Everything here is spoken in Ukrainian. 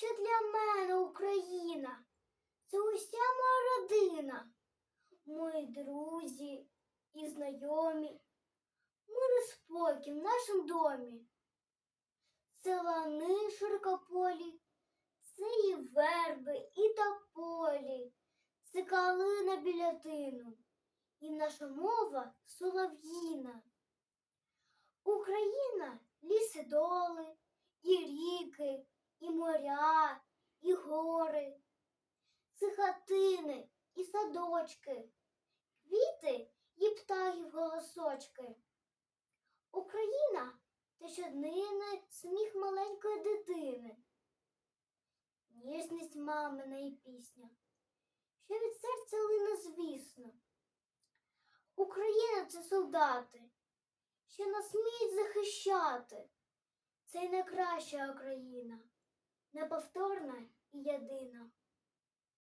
що для мене Україна? Це уся моя родина, мої друзі і знайомі, мир і спокій в нашому домі. Це лани широкополі, це і верби, і тополі, це калина біля тину, і наша мова солов'їна. Україна ліси доли, і ріки, і моря, і гори, це хатини і садочки, квіти і птахів голосочки. Україна це щоднини сміх маленької дитини, ніжність мамина і пісня, що від серця лине, звісно. Україна це солдати, що нас вміють захищати. Це найкраща Україна, неповторна і єдина.